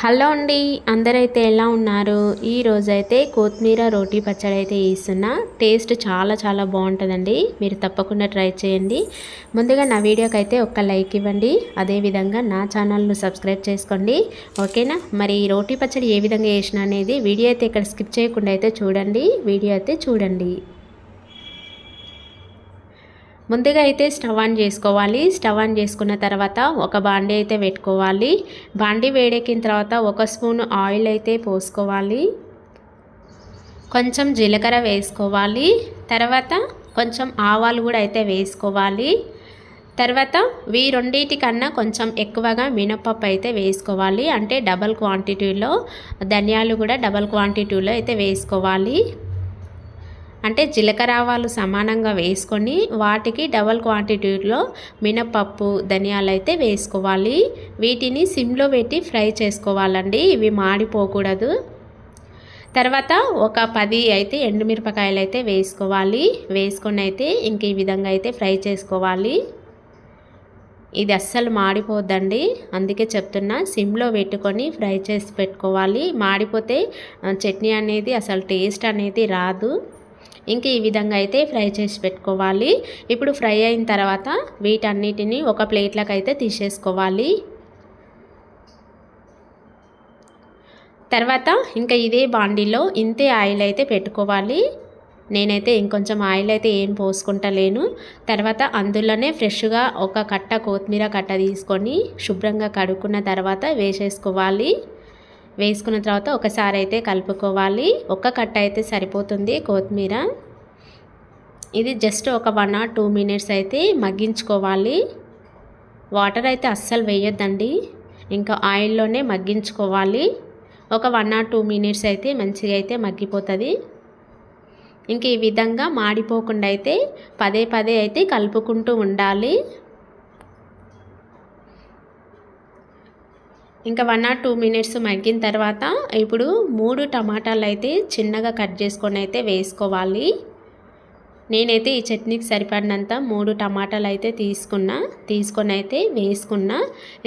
Hello అండి అందరైతే ఎలా ఉన్నారు? ఈ రోజైతే కొత్తిమీర రోటీ పచ్చడి అయితే వేస్తున్నా టేస్ట్ చాలా చాలా బాగుంటుందండి. మీరు తప్పకుండా ట్రై చేయండి. ముందుగా నా వీడియోకి అయితే ఒక్క లైక్ ఇవ్వండి. అదేవిధంగా నా ఛానల్ను సబ్స్క్రైబ్ చేసుకోండి. ఓకేనా? మరి ఈ రోటీ పచ్చడి ఏ విధంగా వేసిన అనేది వీడియో అయితే ఇక్కడ స్కిప్ చేయకుండా అయితే చూడండి. వీడియో అయితే చూడండి. ముందుగా అయితే స్టవ్ ఆన్ చేసుకోవాలి. స్టవ్ ఆన్ చేసుకున్న తర్వాత ఒక బాండీ అయితే పెట్టుకోవాలి. బాండీ వేడెక్కిన తర్వాత ఒక స్పూన్ ఆయిల్ అయితే పోసుకోవాలి. కొంచెం జీలకర్ర వేసుకోవాలి. తర్వాత కొంచెం ఆవాలు కూడా అయితే వేసుకోవాలి. తర్వాత వీ రెండింటికన్నా కొంచెం ఎక్కువగా మినపప్పు అయితే వేసుకోవాలి. అంటే డబల్ క్వాంటిటీలో ధనియాలు కూడా డబల్ క్వాంటిటీలో అయితే వేసుకోవాలి. అంటే జీలకర్ర ఆవాలు సమానంగా వేసుకొని వాటికి డబల్ క్వాంటిటీలో మినపప్పు ధనియాలు అయితే వేసుకోవాలి. వీటిని సిమ్లో పెట్టి ఫ్రై చేసుకోవాలండి. ఇవి మాడిపోకూడదు. తర్వాత ఒక పది అయితే ఎండుమిరపకాయలు అయితే వేసుకోవాలి. వేసుకొని అయితే ఇంక ఈ విధంగా అయితే ఫ్రై చేసుకోవాలి. ఇది అస్సలు మాడిపోద్దండి. అందుకే చెప్తున్నా సిమ్లో పెట్టుకొని ఫ్రై చేసి పెట్టుకోవాలి. మాడిపోతే చట్నీ అనేది అసలు టేస్ట్ అనేది రాదు. ఇంక ఈ విధంగా అయితే ఫ్రై చేసి పెట్టుకోవాలి. ఇప్పుడు ఫ్రై అయిన తర్వాత వీటన్నిటిని ఒక ప్లేట్లకు అయితే తీసేసుకోవాలి. తర్వాత ఇంకా ఇదే బాండీలో ఇంతే ఆయిల్ అయితే పెట్టుకోవాలి. నేనైతే ఇంకొంచెం ఆయిల్ అయితే ఏం పోసుకుంటలేను. తర్వాత అందులోనే ఫ్రెష్గా ఒక కట్ట కొత్తిమీర కట్ట తీసుకొని శుభ్రంగా కడుక్కున్న తర్వాత వేసేసుకోవాలి. వేసుకున్న తర్వాత ఒకసారి అయితే కలుపుకోవాలి. ఒక కట్ట అయితే సరిపోతుంది కొత్తిమీర. ఇది జస్ట్ ఒక వన్ ఆర్ టూ మినిట్స్ అయితే మగ్గించుకోవాలి. వాటర్ అయితే అస్సలు వేయొద్దండి. ఇంకా ఆయిల్లోనే మగ్గించుకోవాలి. ఒక వన్ ఆర్ టూ మినిట్స్ అయితే మంచిగా అయితే మగ్గిపోతుంది. ఇంక ఈ విధంగా మాడిపోకుండా అయితే పదే పదే అయితే కలుపుకుంటూ ఉండాలి. ఇంకా వన్ ఆర్ టూ మినిట్స్ మగ్గిన తర్వాత ఇప్పుడు మూడు టమాటాలు అయితే చిన్నగా కట్ చేసుకొని అయితే వేసుకోవాలి. నేనైతే ఈ చట్నీకి సరిపడినంత మూడు టమాటాలు అయితే తీసుకున్నా తీసుకొని అయితే వేసుకున్నా.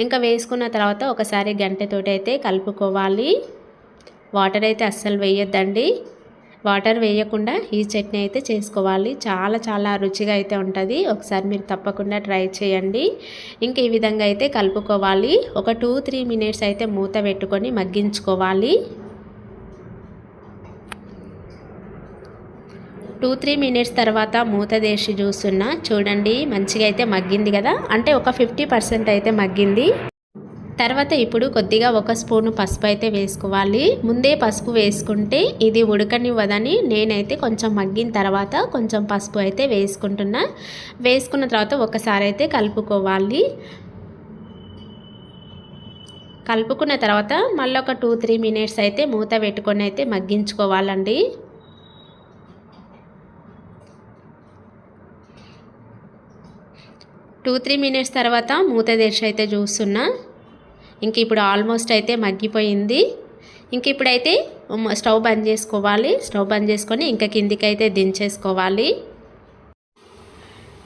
ఇంకా వేసుకున్న తర్వాత ఒకసారి గంటతోటి అయితే కలుపుకోవాలి. వాటర్ అయితే అస్సలు వేయొద్దండి. వాటర్ వేయకుండా ఈ చట్నీ అయితే చేసుకోవాలి. చాలా చాలా రుచిగా అయితే ఉంటుంది. ఒకసారి మీరు తప్పకుండా ట్రై చేయండి. ఇంక ఈ విధంగా అయితే కలుపుకోవాలి. ఒక టూ త్రీ మినిట్స్ అయితే మూత పెట్టుకొని మగ్గించుకోవాలి. టూ త్రీ మినిట్స్ తర్వాత మూత దేశి చూస్తున్నా. చూడండి మంచిగా అయితే మగ్గింది కదా. అంటే ఒక ఫిఫ్టీ పర్సెంట్ అయితే మగ్గింది. తర్వాత ఇప్పుడు కొద్దిగా ఒక స్పూను పసుపు అయితే వేసుకోవాలి. ముందే పసుపు వేసుకుంటే ఇది ఉడకనివ్వదని నేనైతే కొంచెం మగ్గిన తర్వాత కొంచెం పసుపు అయితే వేసుకుంటున్నా. వేసుకున్న తర్వాత ఒకసారి అయితే కలుపుకోవాలి. కలుపుకున్న తర్వాత మళ్ళీ ఒక టూ త్రీ మినిట్స్ అయితే మూత పెట్టుకొని అయితే మగ్గించుకోవాలండి. టూ త్రీ మినిట్స్ తర్వాత మూత తెరిచి అయితే చూస్తున్నా. ఇంక ఇప్పుడు ఆల్మోస్ట్ అయితే మగ్గిపోయింది. ఇంక ఇప్పుడైతే స్టవ్ బంద్ చేసుకోవాలి. స్టవ్ బంద్ చేసుకొని ఇంకా కిందికి అయితే దించేసుకోవాలి.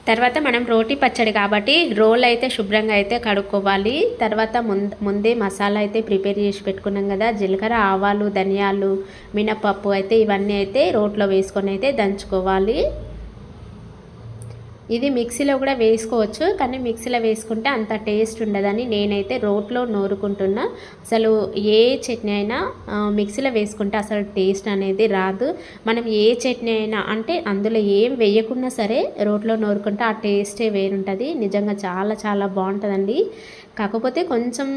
తర్వాత మనం రోటీ పచ్చడి కాబట్టి రోల్ అయితే శుభ్రంగా అయితే కడుక్కోవాలి. తర్వాత ముందే మసాలా అయితే ప్రిపేర్ చేసి పెట్టుకున్నాం కదా. జీలకర్ర ఆవాలు ధనియాలు మినపప్పు అయితే ఇవన్నీ అయితే రోట్లో వేసుకొని అయితే దంచుకోవాలి. ఇది మిక్సీలో కూడా వేసుకోవచ్చు కానీ మిక్సీలో వేసుకుంటే అంత టేస్ట్ ఉండదని నేనైతే రోట్లో నూరుకుంటున్నా. అసలు ఏ చట్నీ అయినా మిక్సీలో వేసుకుంటే అసలు టేస్ట్ అనేది రాదు. మనం ఏ చట్నీ అయినా అంటే అందులో ఏం వేయకున్నా సరే రోట్లో నూరుకుంటే ఆ టేస్టే వేరుంటుంది. నిజంగా చాలా చాలా బాగుంటుందండి. కాకపోతే కొంచెం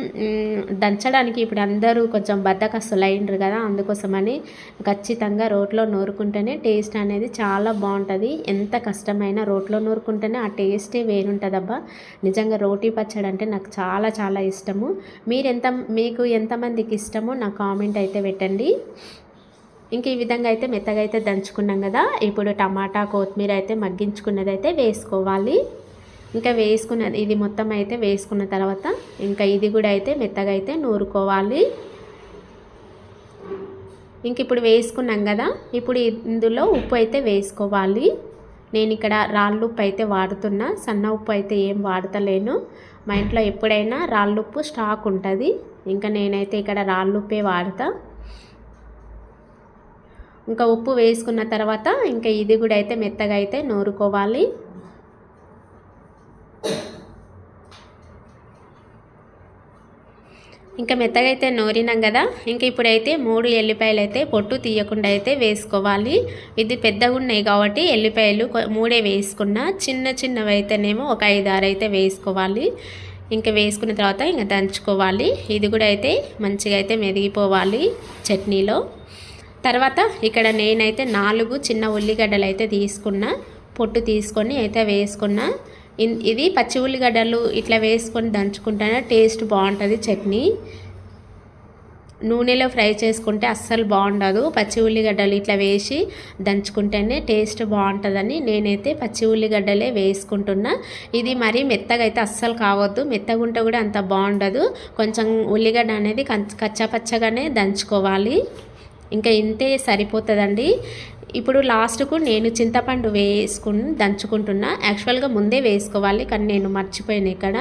దంచడానికి ఇప్పుడు అందరూ కొంచెం బద్దకస్తులు అయిండ్రు కదా అందుకోసమని ఖచ్చితంగా రోట్లో నూరుకుంటేనే టేస్ట్ అనేది చాలా బాగుంటుంది. ఎంత కష్టమైనా రోట్లో నూరు నూరుకుంటేనే ఆ టేస్టే వేరుంటుందబ్బా. నిజంగా రోటీ పచ్చడి అంటే నాకు చాలా చాలా ఇష్టము. మీరు ఎంత మీకు ఎంతమందికి ఇష్టమో నా కామెంట్ అయితే పెట్టండి. ఇంక ఈ విధంగా అయితే మెత్తగా అయితే దంచుకున్నాం కదా. ఇప్పుడు టమాటా కొత్తిమీర అయితే మగ్గించుకున్నది అయితే వేసుకోవాలి. ఇంకా వేసుకున్నది ఇది మొత్తం అయితే వేసుకున్న తర్వాత ఇంకా ఇది కూడా అయితే మెత్తగా అయితే నూరుకోవాలి. ఇంక ఇప్పుడు వేసుకున్నాం కదా. ఇప్పుడు ఇందులో ఉప్పు అయితే వేసుకోవాలి. నేను ఇక్కడ రాళ్ళు ఉప్పు అయితే వాడుతున్నా సన్న ఉప్పు అయితే ఏం వాడతలేను. మా ఇంట్లో ఎప్పుడైనా రాళ్ళు ఉప్పు స్టాక్ ఉంటుంది. ఇంకా నేనైతే ఇక్కడ రాళ్ళు ఉప్పే వాడతా. ఇంకా ఉప్పు వేసుకున్న తర్వాత ఇంకా ఇది కూడా అయితే మెత్తగా అయితే నూరుకోవాలి. ఇంకా మెత్తగా అయితే నూరినాం కదా. ఇంకా ఇప్పుడైతే మూడు ఎల్లిపాయలు అయితే పొట్టు తీయకుండా అయితే వేసుకోవాలి. ఇది పెద్దగా ఉన్నాయి కాబట్టి ఎల్లిపాయలు మూడే వేసుకున్నా చిన్న చిన్నవి అయితేనేమో ఒక ఐదు ఆరు అయితే వేసుకోవాలి. ఇంకా వేసుకున్న తర్వాత ఇంకా దంచుకోవాలి. ఇది కూడా అయితే మంచిగా అయితే మెదిగిపోవాలి చట్నీలో. తర్వాత ఇక్కడ నేనైతే నాలుగు చిన్న ఉల్లిగడ్డలు అయితే తీసుకున్నా. పొట్టు తీసుకొని అయితే వేసుకున్నా. ఇది పచ్చి ఉల్లిగడ్డలు ఇట్లా వేసుకొని దంచుకుంటేనే టేస్ట్ బాగుంటుంది చట్నీ. నూనెలో ఫ్రై చేసుకుంటే అస్సలు బాగుండదు. పచ్చి ఉల్లిగడ్డలు ఇట్లా వేసి దంచుకుంటేనే టేస్ట్ బాగుంటుందని నేనైతే పచ్చి ఉల్లిగడ్డలే వేసుకుంటున్నా. ఇది మరీ మెత్తగా అయితే అస్సలు కావద్దు. మెత్తగా ఉంటే కూడా అంత బాగుండదు. కొంచెం ఉల్లిగడ్డ అనేది కచ్చా పచ్చగానే దంచుకోవాలి. ఇంకా ఇంతే సరిపోతుందండి. ఇప్పుడు లాస్ట్కు నేను చింతపండు వేసుకుని దంచుకుంటున్నా. యాక్చువల్గా ముందే వేసుకోవాలి కానీ నేను మర్చిపోయాను ఇక్కడ.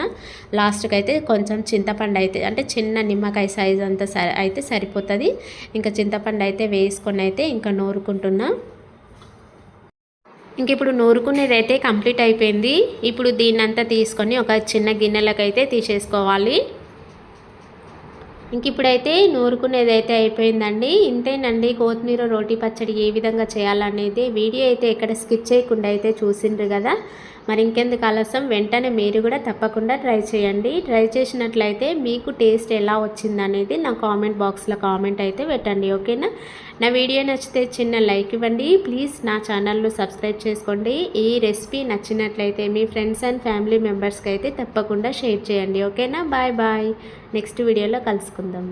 లాస్ట్కి అయితే కొంచెం చింతపండు అయితే అంటే చిన్న నిమ్మకాయ సైజ్ అంతా అయితే సరిపోతుంది. ఇంకా చింతపండు అయితే వేసుకొని అయితే ఇంకా నూరుకుంటున్నా. ఇంక ఇప్పుడు నూరుకునేది అయితే కంప్లీట్ అయిపోయింది. ఇప్పుడు దీన్నంతా తీసుకొని ఒక చిన్న గిన్నెలకైతే తీసేసుకోవాలి. ఇంక ఇప్పుడైతే నూరుకునేది అయితే అయిపోయిందండి. ఇంతేనండి కొత్తిమీర రోటీ పచ్చడి ఏ విధంగా చేయాలనేది. వీడియో అయితే ఎక్కడ స్కిప్ చేయకుండా అయితే చూసిండ్రు కదా. మరి ఇంకెందుకు ఆలస్యం? వెంటనే మీరు కూడా తప్పకుండా ట్రై చేయండి. ట్రై చేసినట్లయితే మీకు టేస్ట్ ఎలా వచ్చిందనేది నా కామెంట్ బాక్స్లో కామెంట్ అయితే పెట్టండి ఓకేనా? నా వీడియో నచ్చితే చిన్న లైక్ ఇవ్వండి. ప్లీజ్ నా ఛానల్ను సబ్స్క్రైబ్ చేసుకోండి. ఈ రెసిపీ నచ్చినట్లయితే మీ ఫ్రెండ్స్ అండ్ ఫ్యామిలీ మెంబర్స్కి అయితే తప్పకుండా షేర్ చేయండి ఓకేనా? Bye bye. నెక్స్ట్ వీడియోలో కలుసుకుందాం.